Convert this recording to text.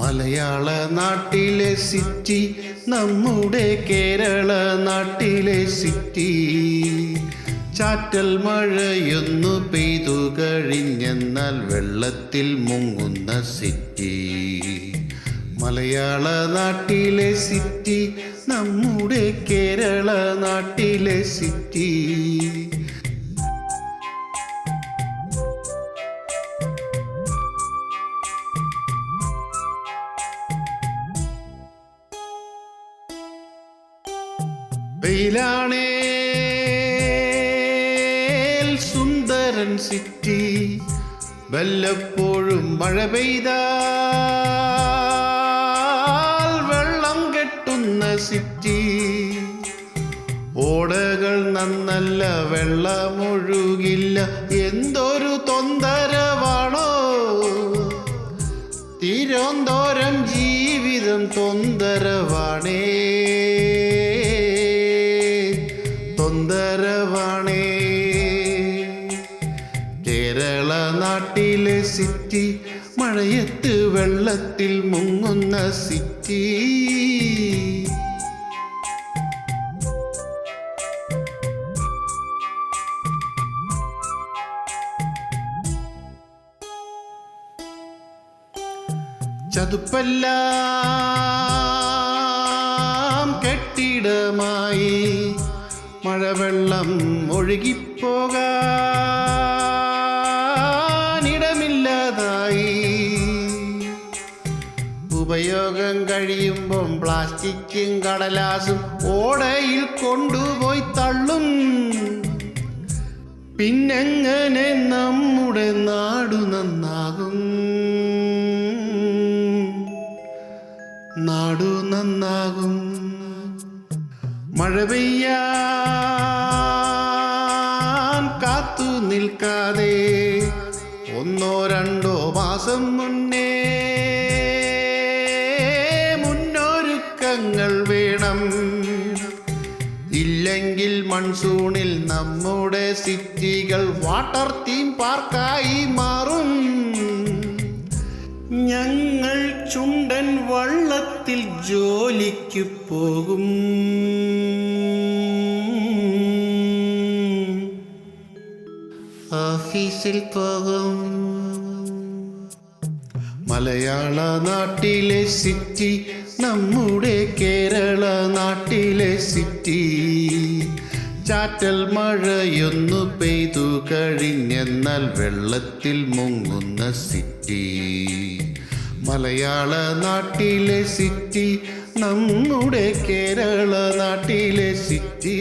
മലയാള നാട്ടിലെ സിറ്റി നമ്മുടെ കേരള നാട്ടിലെ സിറ്റി ചാറ്റൽ മഴയൊന്നു പെയ്തു കഴിഞ്ഞെന്നാൽ വെള്ളത്തിൽ മുങ്ങുന്ന സിറ്റി മലയാള നാട്ടിലെ സിറ്റി നമ്മുടെ കേരള നാട്ടിലെ സിറ്റി വെയിലാണേ സുന്ദരൻ സിറ്റി വല്ലപ്പോഴും മഴ പെയ്താൽ വെള്ളം കെട്ടുന്ന സിറ്റി. ഓടകൾ നന്നല്ല വെള്ളമൊഴുകില്ല എന്തൊരു തൊന്തരവാണോ. തിരുവന്തോരം ജീവിതം തൊന്തരവാണേ. തൊന്തരവാണേ കേരള നാട്ടിലെ സിറ്റി മഴയത്ത് വെള്ളത്തിൽ മുങ്ങുന്ന സിറ്റി. ചതുപ്പെല്ലാം മഴവെള്ളം ഒഴുകിപ്പോകാനിടമില്ലാതായി. ഉപയോഗം കഴിയുമ്പം പ്ലാസ്റ്റിക്കും കടലാസും ഓടയിൽ കൊണ്ടുപോയി തള്ളും. പിന്നെങ്ങനെ നമ്മുടെ നാടു നന്നാകും? നാടു നന്നാകും. മഴ പെയ്യാൻ നിൽക്കാതെ ഒന്നോ രണ്ടോ മാസം മുന്നേ മുന്നൊരുക്കങ്ങൾ വേണം. ഇല്ലെങ്കിൽ മൺസൂണിൽ നമ്മുടെ സിറ്റികൾ വാട്ടർ തീം പാർക്കായി മാറും. ഞങ്ങൾ ചുണ്ടൻ വള്ളത്തിൽ ജോലിക്ക് പോകും. ഓഫീസിൽ പോകും. മലയാള നാട്ടിലെ സിറ്റി നമ്മുടെ കേരള നാട്ടിലെ സിറ്റി ചാറ്റൽ മഴയൊന്നു പെയ്തു കഴിഞ്ഞെന്നാൽ വെള്ളത്തിൽ മുങ്ങുന്ന സിറ്റി മലയാള നാട്ടിലെ സിറ്റി നമ്മുടെ കേരള നാട്ടിലെ സിറ്റി